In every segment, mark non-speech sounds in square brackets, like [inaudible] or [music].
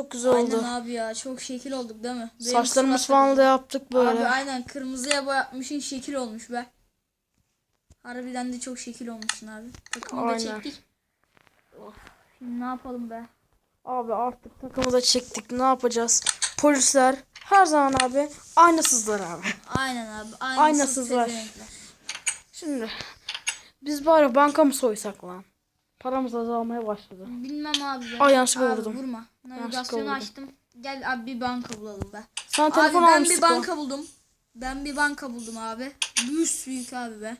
Çok güzel Aynen oldu. abi ya çok şekil olduk değil mi? Benim Saçlarımız falan da yaptık Abi böyle. aynen kırmızıya boyatmışın şekil olmuş be. Harbiden de çok şekil olmuşsun abi. Takımı da Aynen. çektik. Of, Şimdi ne yapalım be? Abi artık takımı da çektik. Ne yapacağız? Polisler her zaman abi aynasızlar abi. Aynen abi. Aynısız Aynasızlar. pezevenkler. Şimdi biz bari banka mı soysak lan? Paramız azalmaya başladı. Bilmem abi. Ay, yanlışlıkla Abi vurdum. Vurma. Navigasyonu açtım. Gel abi bir banka bulalım be. Sana Abi telefon ben almıştık bir banka buldum. Ben bir banka buldum abi. Büyük büyük abi be.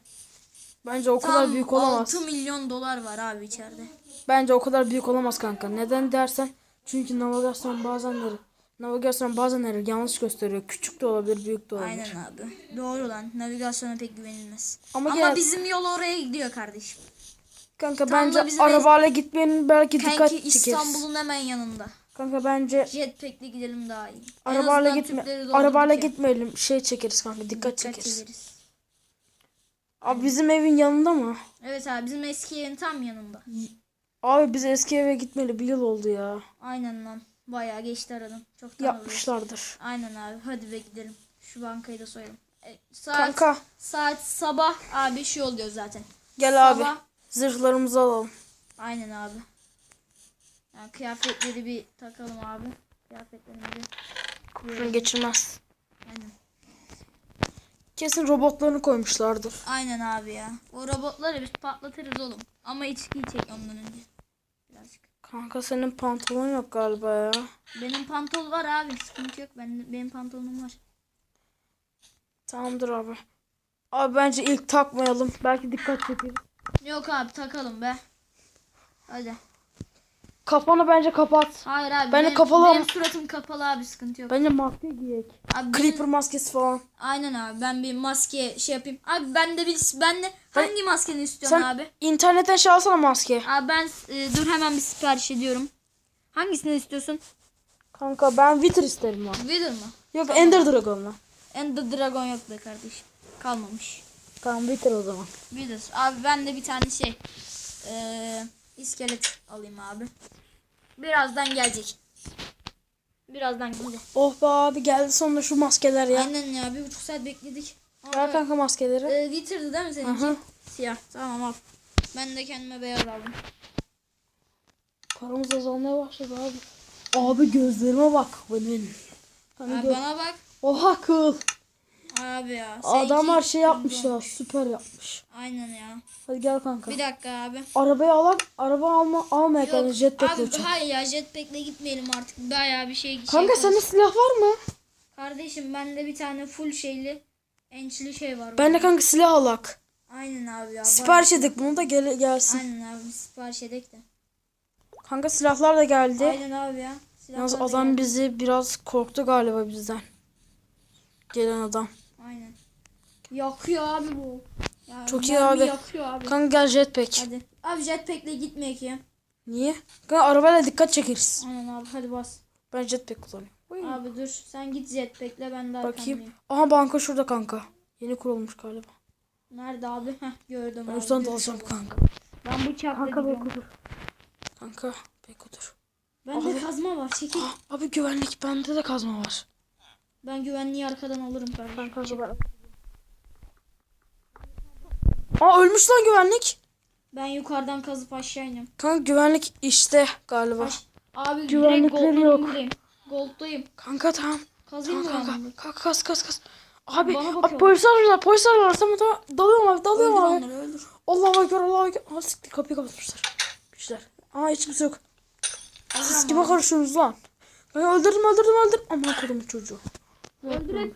Bence o kadar Tam büyük olamaz. 6 milyon dolar var abi içeride. Bence o kadar büyük olamaz kanka. Neden dersen çünkü navigasyon bazenleri navigasyon bazenleri yanlış gösteriyor. Küçük de olabilir, büyük de olabilir. Aynen abi. Doğru lan. Navigasyona pek güvenilmez. Ama Ama, gel- bizim yol oraya gidiyor kardeşim. Kanka Tam bence arabayla gitmenin belki dikkat Kanki çekeriz. İstanbul'un hemen yanında. Kanka bence Jetpack'le gidelim daha iyi. En arabayla azından gitme Türkleri doldurduk arabayla ya. gitmeyelim. Şey çekeriz kanka, dikkat, Dikkat çekeriz. çekeriz. Abi bizim evin yanında mı? Evet abi bizim eski evin tam yanında. Abi biz eski eve gitmeli bir yıl oldu ya. Aynen lan. Bayağı geçti aradan. Çok tanıdık. Yapmışlardır. Aynen abi. Hadi be gidelim. Şu bankayı da soyalım. E, saat, Kanka saat sabah abi şu oluyor zaten. gel abi. Sabah. Zırhlarımızı alalım. Aynen abi. Yani kıyafetleri bir takalım abi. Kıyafetlerimizi. Kurşun geçirmez. Aynen. Kesin robotlarını koymuşlardır. Aynen abi ya. O robotları biz patlatırız oğlum. Ama içkiyi çek ondan önce. Birazcık. Kanka senin pantolon yok galiba ya. Benim pantol var abi. Sıkıntı yok. Ben, benim pantolonum var. Tamamdır abi. Abi bence ilk takmayalım. Belki dikkat çekeriz. Yok abi takalım be. Hadi. Kafanı bence kapat. Hayır abi. Ben de benim, kapalı Benim ama- suratım kapalı abi sıkıntı yok. Bence maske giyek. Abi Creeper benim- maskesi falan. aynen abi ben bir maske şey yapayım. Abi ben de bir ben de hangi maskeni istiyorsun Sen abi? internetten şey alsana maske. Abi ben e, dur hemen bir sipariş ediyorum. Hangisini istiyorsun? Kanka ben Wither isterim abi. Wither mı? Yok Ender Dragon'la. Ender Dragon yok be kardeşim. Kalmamış. Tamam Wither o zaman. Wither. Abi ben de bir tane şey. Eee iskelet alayım abi. Birazdan gelecek. Birazdan gelecek. Oh be abi geldi sonunda şu maskeler ya. Aynen ya bir buçuk saat bekledik. Ver kanka maskeleri. Ee, Wither'dı değil mi seninki? Aha. Siyah. Tamam al. Ben de kendime beyaz aldım. Paramız azalmaya başladı abi. Abi gözlerime bak benim. Hani Abi gö- bana bak. Oha kıl. Abi ya. Adamlar şey yapmış kırmızı ya olmuş. süper yapmış. Aynen ya. Hadi gel kanka. Bir dakika abi. Arabayı alak, araba alma almaya Yok, yani jetpack abi uçak. hayır ya jetpack'le gitmeyelim artık. Bayağı bir şey. Kanka şey sende silah var mı? Kardeşim bende bir tane full şeyli ençli şey var. Ben de kanka silah alak. Aynen abi ya. Sipariş edik bunu da gel gelsin. Aynen abi sipariş edek de. Kanka silahlar da geldi. Aynen abi ya. Yalnız Silahlar da adam geldi. bizi biraz korktu galiba bizden. Gelen adam. Yakıyor abi bu. Ya Çok iyi mermi abi. Yakıyor abi. Kanka gel jetpack. Hadi. Abi jetpack'le gitmeyek ya. Niye? Kanka arabayla dikkat çekeriz. Aynen abi hadi bas. Ben jetpack kullanıyorum. Uy. Abi dur sen git jetpack'le ben de Bakayım. Aha banka şurada kanka. Yeni kurulmuş galiba. Nerede abi? Heh gördüm Ben abi. Dur. dalacağım kanka. Ben bıçakla Kanka gidiyorum. bek otur. Kanka bek otur. Bende kazma var çekil. Abi güvenlik bende de kazma var. Ben güvenliği arkadan alırım. Kanka ben... Aa ölmüş lan güvenlik. Ben yukarıdan kazıp aşağı iniyorum. Kanka güvenlik işte galiba. Aş- Abi Güvenlikleri yok. gold'dayım. Gold'dayım. Kanka tamam. Kazayım Tamam kanka. ben? Kanka kas kas kas. Abi, abi polisler var. Polisler var. Sen da dalıyorum abi. Dalıyorum Öldür abi. onları öldür. Allah'a ekber Allah'a ekber. Aa siktir kapıyı kapatmışlar. Güçler. Aa hiç kimse yok. Siz kime karışıyorsunuz lan? Ben öldürdüm öldürdüm öldürdüm. Aman kodumu çocuğu. Öldür.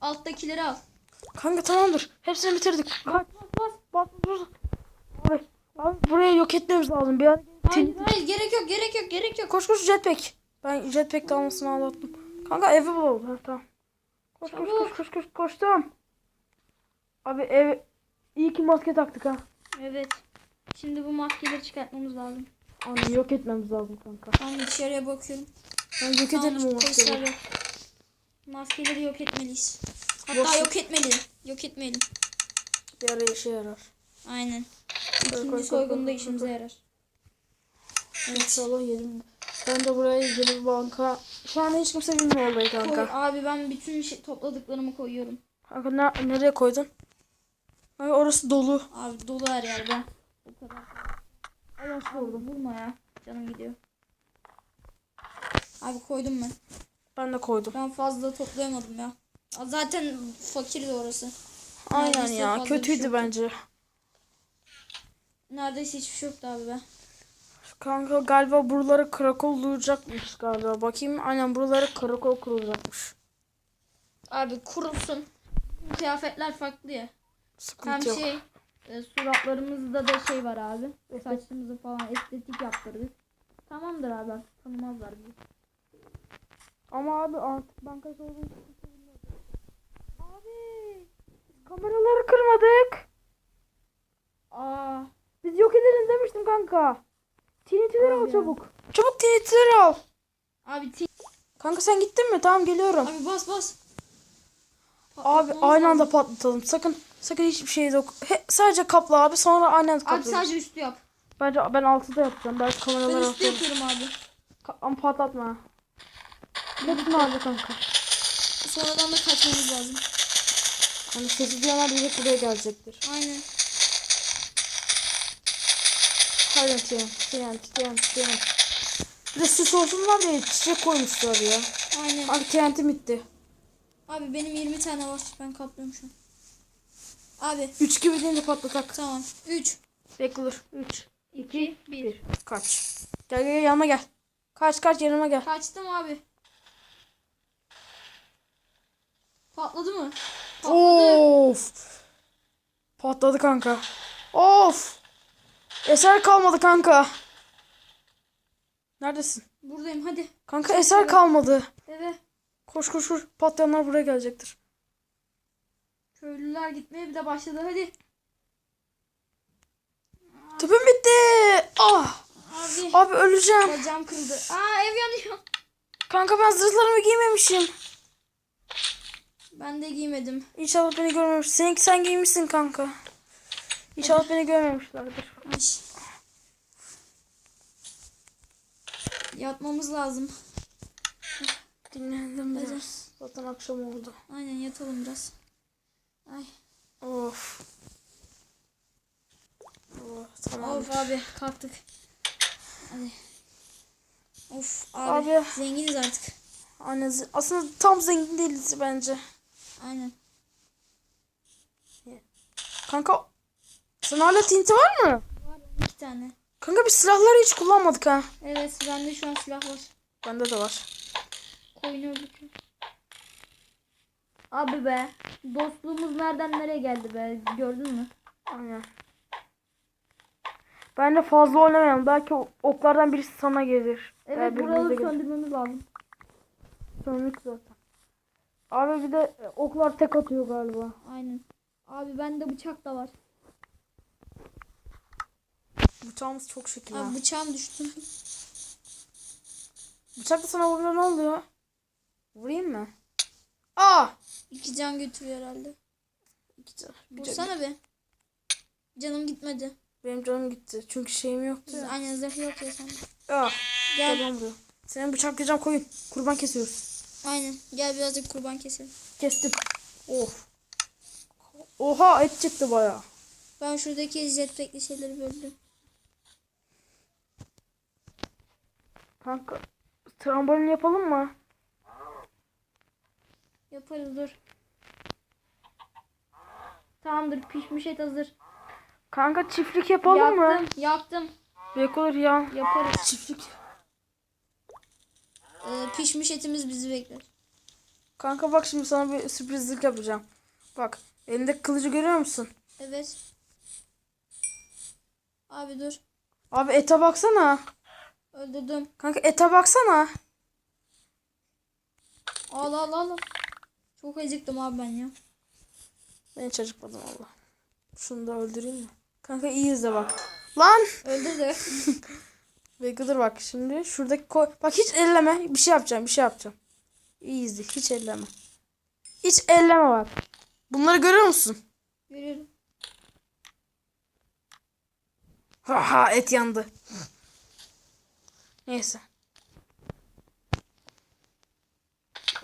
Alttakileri al. Kanka tamamdır. Hepsini bitirdik. Bas bas bas bas. Abi, abi burayı yok etmemiz lazım. Bir an Hayır, hayır gerek yok gerek yok gerek yok. Koş koş jetpack. Ben jetpack almasını anlattım. Kanka evi bulalım. Ha, tamam. Koş koş koş koş koş koştum. Abi ev iyi ki maske taktık ha. Evet. Şimdi bu maskeleri çıkartmamız lazım. Abi yok etmemiz lazım kanka. Ben içeriye bakıyorum. Ben yok edelim o maskeleri. Maskeleri yok etmeliyiz. Hatta Boş- yok etmeli. Yok etmeyelim. Ara işe yarar. Aynen. koy, koy, İkinci koy, soygunda koy, işimize yarar. İnşallah yedim. Ben de buraya bir banka. Şu anda hiç kimse bilmiyor olayı Koy, kanka. abi ben bütün şey, topladıklarımı koyuyorum. Kanka ne- nereye koydun? Kanka orası dolu. Abi dolu her yer ben. O kadar. Ay hoş oldu. Vurma ya. Canım gidiyor. Abi koydum ben. Ben de koydum. Ben fazla toplayamadım ya. Zaten fakirdi orası. Aynen Neredeyse ya. fazla bir şey Kötüydü yoktu. bence. Neredeyse hiçbir şey yoktu abi be. Kanka galiba buralara karakol duyacakmış galiba. Bakayım aynen buralara karakol kurulacakmış. Abi kurulsun. Kıyafetler farklı ya. Hem Sıkıntı yok. şey e, suratlarımızda da şey var abi. Saçlarımızı falan estetik yaptırdık. Tamamdır abi tanımazlar bizi. Ama abi artık banka olduğu için kameraları kırmadık. Aa, Biz yok edelim demiştim kanka. TNT'leri al Abi çabuk. Çabuk TNT'leri al. abi Kanka sen gittin mi? Tamam geliyorum. abi bas bas. Abi Patlatmamız aynı lazım. anda patlatalım. Sakın sakın hiçbir şey yok. He, sadece kapla abi sonra aynı anda Abi kapla. sadece üstü yap. Bence ben altıda yapacağım. Belki Ben kameraları üstü atarım. yapıyorum abi. Ka- Ama patlatma. Hepsini aldı kanka. Sonradan da kaçmamız lazım. Hani sesi duyanlar direkt buraya gelecektir. Aynen. Hayır TNT, TNT, TNT, TNT. Bir de süs olsunlar diye çiçek koymuşlar ya. Aynen. Abi TNT bitti. Abi benim 20 tane var. Ben kaplıyorum şu an. Abi 3 gibi deyince patlatak. tamam. 3, Bekle dur. 3, 2, 1. 1. Kaç. Gel gel yanıma gel. Kaç kaç yanıma gel. Kaçtım abi. Patladı mı? Of. Patladı kanka. Of. Eser kalmadı kanka. Neredesin? Buradayım hadi. Kanka eser kalmadı. Eve. Koş koş koş. Patlayanlar buraya gelecektir. Köylüler gitmeye bir de başladı hadi. Tüpüm bitti. Ah. Abi. Abi öleceğim. Bacağım kırıldı. Aa ev yanıyor. Kanka ben zırhlarımı giymemişim. Ben de giymedim. İnşallah beni görmemiş. Seninki sen giymişsin kanka. İnşallah beni görmemişlerdir. Ay. Yatmamız lazım. Dinlendim Hadi. biraz. Zaten akşam oldu. Aynen yatalım biraz. Ay. Of. Oh, tamam. Of abi kalktık. Hadi. Of abi, Abi. zenginiz artık. Anne, aslında tam zengin değiliz bence. Aynen. Kanka sen hala tinti var mı? Var iki tane. Kanka biz silahları hiç kullanmadık ha. Evet bende şu an silah var. Bende de var. Koyunu öldürüyor. Abi be. Dostluğumuz nereden nereye geldi be. Gördün mü? Aynen. Bence fazla oynamayalım. Belki oklardan birisi sana gelir. Evet buraları söndürmemiz lazım. Söndük zaten. Abi bir de e, oklar tek atıyor galiba. Aynen. Abi bende bıçak da var. Bıçağımız çok şekil. Abi bıçağım düştü. Bıçakla sana vurunca ne oluyor? Vurayım mı? Aa! İki can götürüyor herhalde. İki can- bir can- Vursana be. Canım gitmedi. Benim canım gitti. Çünkü şeyim yoktu ya. Aynen zırh yok ya sende. Ah, gel Gel. Senin bıçaklayacağım koyun. Kurban kesiyoruz. Aynen. Gel birazcık kurban keselim. Kestim. Of. Oha et çıktı baya. Ben şuradaki jetpack'li şeyleri böldüm. Kanka trambolin yapalım mı? Yaparız dur. Tamamdır pişmiş et hazır. Kanka çiftlik yapalım mı? Yaktım. Yaktım. Büyük olur ya. Yaparız. Çiftlik. Ee, pişmiş etimiz bizi bekler. Kanka bak şimdi sana bir sürprizlik yapacağım. Bak elindeki kılıcı görüyor musun? Evet. Abi dur. Abi ete baksana. Öldürdüm. Kanka ete baksana. Al al al. Çok acıktım abi ben ya. Ben hiç acıkmadım valla. Şunu da öldüreyim mi? Kanka iyi izle bak. Lan! Öldürdü. [laughs] Bekle dur bak şimdi. Şuradaki koy. Bak hiç elleme. Bir şey yapacağım. Bir şey yapacağım. İyi izle. Hiç elleme. Hiç elleme bak. Bunları görüyor musun? Görüyorum. Ha ha et yandı. Neyse.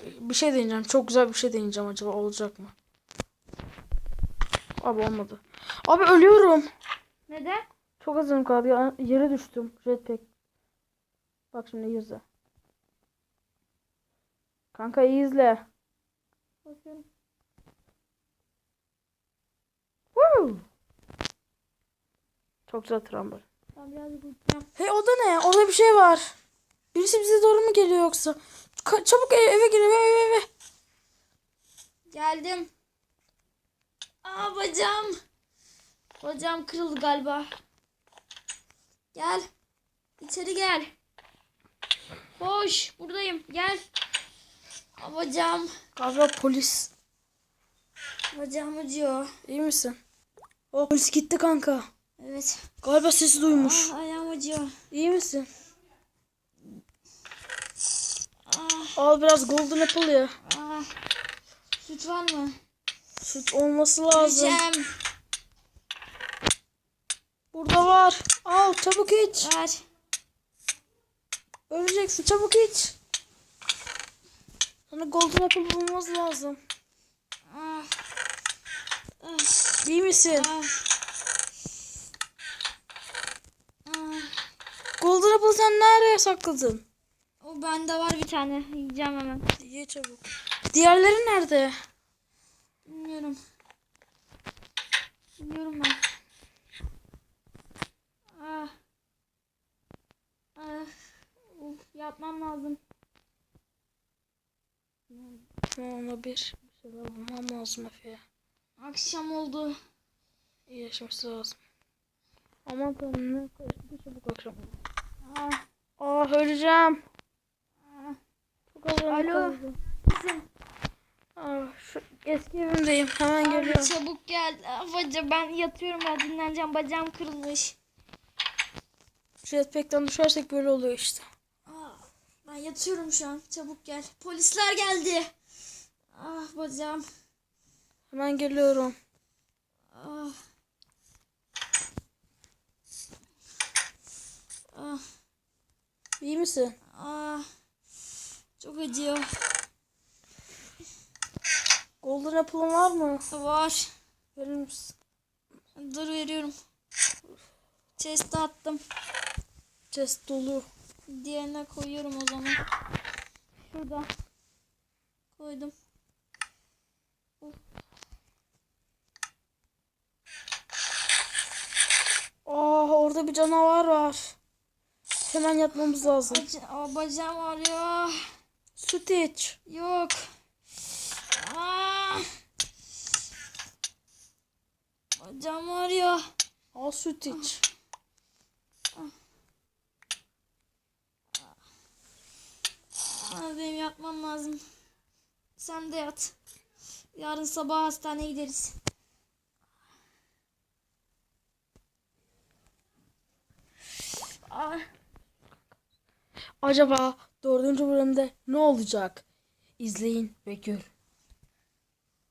Bir şey deneyeceğim. Çok güzel bir şey deneyeceğim acaba olacak mı? Abi olmadı. Abi ölüyorum. Neden? Çok azım kaldı. Ya, yere düştüm. Jetpack. Bak şimdi izle. Kanka iyi izle. Bakıyorum. Woo! Çok güzel trambol. Ben birazcık uçacağım. Hey o da ne? Orada bir şey var. Birisi bize doğru mu geliyor yoksa? Ka- çabuk eve, eve gir eve eve eve. Geldim. Aa bacağım. Bacağım kırıldı galiba. Gel. İçeri gel. Hoş. Buradayım. Gel. Aa, bacağım. Galiba polis. Bacağım acıyor. İyi misin? O polis gitti kanka. Evet. Galiba sesi duymuş. Ah, ayağım acıyor. İyi misin? Ah, Al biraz golden apple ya. ah. Süt var mı? Süt olması lazım. Yiyeceğim. Burada var. Al çabuk iç. Ver. Öleceksin çabuk iç. Sana golden apple bulmamız lazım. Ah, ah, İyi misin? ah. Ah. Golden apple sen nereye sakladın? O bende var bir tane. Yiyeceğim hemen. Ye çabuk. Diğerleri nerede? Bilmiyorum. Bilmiyorum ben. Ah. Ah. Uf, yatmam lazım. Ona bir şeyler bulmam lazım Efe'ye. Akşam oldu. İyileşmesi lazım. Aman tanrım ne kadar çabuk akşam. Ah. Ah öleceğim. Ah. Çok Alo. Kızım. Ah, şu eski evimdeyim. Hemen Abi geliyorum. çabuk gel. Ah, baca ben yatıyorum ya dinleneceğim. Bacağım kırılmış. Jetpack'ten düşersek böyle oluyor işte. Ah, ben yatıyorum şu an. Çabuk gel. Polisler geldi. Ah bacağım. Hemen geliyorum. Ah. Ah. İyi misin? Ah. Çok acıyor. Golden apple'ın var mı? Var. Verir misin? Dur veriyorum. Chest'e attım. Chest dolu. Diğerine koyuyorum o zaman. Şurada. Koydum. Aa orada bir canavar var. Hemen yatmamız lazım. Baca bacağım ağrıyor. Süt iç. Yok. Aa. Bacağım ağrıyor. Al süt iç. Benim yatmam lazım. Sen de yat. Yarın sabah hastaneye gideriz. Aa, Acaba dördüncü bölümde ne olacak? İzleyin ve görün.